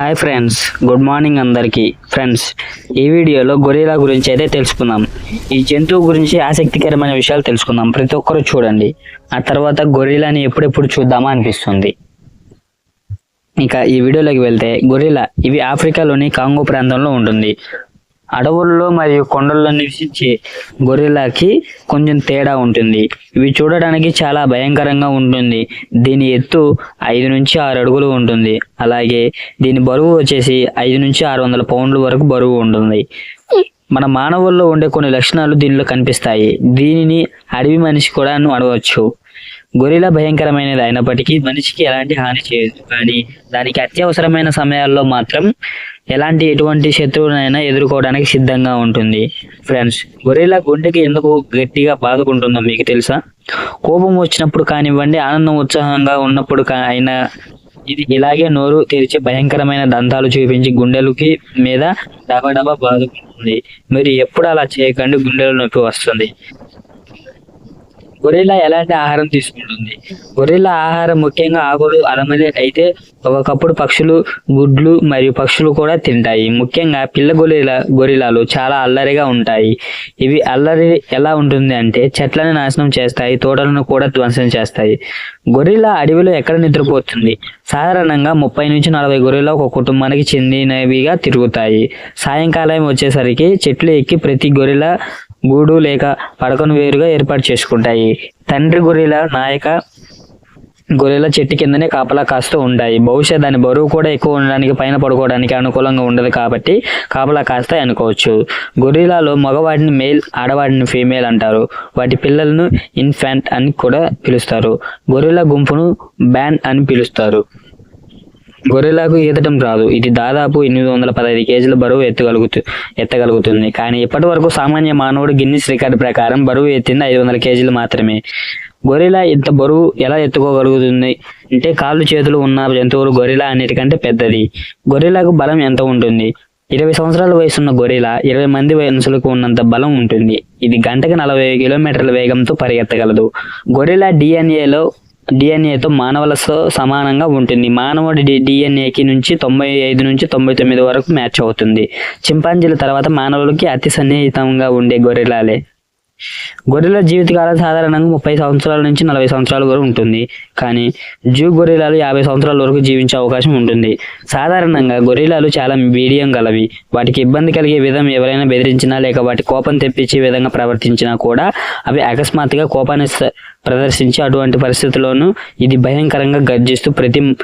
Hi friends good morning అందరికీ. Friends ఈ వీడియోలో గొరిలా గురించి అయితే తెలుసుకుందాం. ఈ జంతువు గురించి ఆసక్తికరమైన విషయాలు తెలుసుకుందాం. ప్రతి ఒక్కరు చూడండి. ఆ తర్వాత గొరిలాని ఎప్పుడెప్పుడు చూద్దామా అనిపిస్తుంది. ఇక ఈ వీడియోలోకి వెళ్తే గొరిలా ఇవి ఆఫ్రికాలోని కాంగో ప్రాంతంలో ఉంటుంది. అడవుల్లో మరియు కొండల్లో నివసించే గొరిల్లాకి కొంచెం తేడా ఉంటుంది. ఇవి చూడడానికి చాలా భయంకరంగా ఉంటుంది. దీని ఎత్తు ఐదు నుంచి ఆరు అడుగులు ఉంటుంది. అలాగే దీని బరువు వచ్చేసి ఐదు నుంచి ఆరు వందల పౌండ్ల వరకు బరువు ఉంటుంది. మన మానవుల్లో ఉండే కొన్ని లక్షణాలు దీనిలో కనిపిస్తాయి. దీనిని అడవి మనిషి కూడా అడవచ్చు గొరిలా భయంకరమైనది అయినప్పటికీ మనిషికి ఎలాంటి హాని చేయదు. కానీ దానికి అత్యవసరమైన సమయాల్లో మాత్రం ఎలాంటి ఎటువంటి శత్రువునైనా ఎదుర్కోవడానికి సిద్ధంగా ఉంటుంది. ఫ్రెండ్స్ గొరిలా గుండెకి ఎందుకు గట్టిగా బాదుకుంటుందో మీకు తెలుసా? కోపం వచ్చినప్పుడు కానివ్వండి ఆనందం ఉత్సాహంగా ఉన్నప్పుడు అయినా ఇది ఇలాగే నోరు తెరిచి భయంకరమైన దంతాలు చూపించి గుండెలకి మీద డబడబా బాదుకుంటుంది. మీరు ఎప్పుడు అలా చేయకండి గుండెల నొప్పి వస్తుంది. గొరిల్లా ఎలాంటి ఆహారం తీసుకుంటుంది? గొరిల్లా ఆహారం ముఖ్యంగా ఆకులు అలమది అయితే ఒకప్పుడు పక్షులు గుడ్లు మరియు పక్షులు కూడా తింటాయి. ముఖ్యంగా పిల్ల గొరిలా గొరిలాలు చాలా అల్లరిగా ఉంటాయి. ఇవి అల్లరి ఎలా ఉంటుంది అంటే చెట్లను నాశనం చేస్తాయి తోటలను కూడా ధ్వంసం చేస్తాయి. గొరిల్లా అడవిలో ఎక్కడ నిద్రపోతుంది? సాధారణంగా ముప్పై నుంచి నలభై గొరిల్లా ఒక కుటుంబానికి చెందినవిగా తిరుగుతాయి. సాయంకాలం వచ్చేసరికి చెట్లు ఎక్కి ప్రతి గొరిలా గూడు లేక పడకను వేరుగా ఏర్పాటు చేసుకుంటాయి. తండ్రి గొరిలా నాయక గొరిలా చెట్టు కిందనే కాపలా కాస్తూ ఉంటాయి. బహుశా దాని బరువు కూడా ఎక్కువ ఉండడానికి పైన పడుకోవడానికి అనుకూలంగా ఉండదు కాబట్టి కాపలా కాస్తాయి అనుకోవచ్చు. గొరిలాలో మగవాడిని మేల్ ఆడవాడిని ఫీమేల్ అంటారు. వాటి పిల్లలను ఇన్ఫాంట్ అని కూడా పిలుస్తారు. గొరిలా గుంపును బ్యాండ్ అని పిలుస్తారు. గొర్రెలకు ఈదటం రాదు. ఇది దాదాపు ఎనిమిది వందల పదహైదు కేజీల బరువు ఎత్తగలుగుతు ఎత్తగలుగుతుంది. కానీ ఇప్పటి వరకు సామాన్య మానవుడు గిన్నిస్ రికార్డు ప్రకారం బరువు ఎత్తింది ఐదు వందల కేజీలు మాత్రమే. గొరిలా ఇంత బరువు ఎలా ఎత్తుకోగలుగుతుంది? అంటే కాళ్ళు చేతులు ఉన్న జంతువులు గొరిలా అన్నిటికంటే పెద్దది. గొరిలాకు బలం ఎంత ఉంటుంది? ఇరవై సంవత్సరాల వయసున్న గొరిలా ఇరవై మంది మనుషులకు ఉన్నంత బలం ఉంటుంది. ఇది గంటకు నలభై కిలోమీటర్ల వేగంతో పరిగెత్తగలదు. గొరిలా డిఎన్ఏలో డిఎన్ఏతో మానవులతో సమానంగా ఉంటుంది. మానవుడి డిఎన్ఏకి నుంచి తొంభై ఐదు నుంచి తొంభై తొమ్మిది వరకు మ్యాచ్ అవుతుంది. చింపాంజీల తర్వాత మానవులకి అతి సన్నిహితంగా ఉండే గొరిలాలే గొర్రెల జీవితకాలం సాధారణంగా ముప్పై సంవత్సరాల నుంచి నలభై సంవత్సరాల వరకు ఉంటుంది. కానీ జూ గొరిలాలు యాభై సంవత్సరాల వరకు జీవించే అవకాశం ఉంటుంది. సాధారణంగా గొరిలాలు చాలా మీడియం గలవి. వాటికి ఇబ్బంది కలిగే విధం ఎవరైనా బెదిరించినా లేక వాటి కోపం తెప్పించే విధంగా ప్రవర్తించినా కూడా అవి అకస్మాత్తుగా కోపాన్ని ప్రదర్శించి అటువంటి పరిస్థితుల్లోనూ ఇది భయంకరంగా గర్జిస్తూ ప్రతి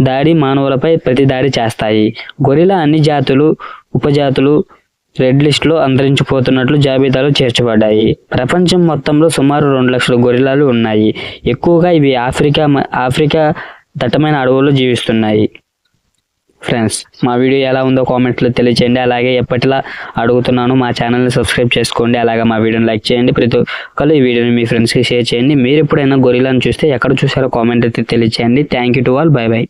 దాడి మానవులపై ప్రతి దాడి చేస్తాయి. గొరిలా అన్ని జాతులు ఉపజాతులు రెడ్ లిస్ట్లో అంతరించిపోతున్నట్లు జాబితాలో చేర్చబడ్డాయి. ప్రపంచం మొత్తంలో సుమారు రెండు లక్షల గొరిలాలు ఉన్నాయి. ఎక్కువగా ఇవి ఆఫ్రికా మ- ఆఫ్రికా దట్టమైన అడవుల్లో జీవిస్తున్నాయి. ఫ్రెండ్స్ మా వీడియో ఎలా ఉందో కామెంట్లో తెలియచేయండి. అలాగే ఎప్పటిలా అడుగుతున్నాను మా ఛానల్ని సబ్స్క్రైబ్ చేసుకోండి. అలాగే మా వీడియోని లైక్ చేయండి. ప్రతి ఒక్కరు ఈ వీడియోని మీ ఫ్రెండ్స్కి షేర్ చేయండి. మీరు ఎప్పుడైనా గొరిలాను చూస్తే ఎక్కడ చూసారో కామెంట్ అయితే తెలియచేయండి. Thank you to all bye bye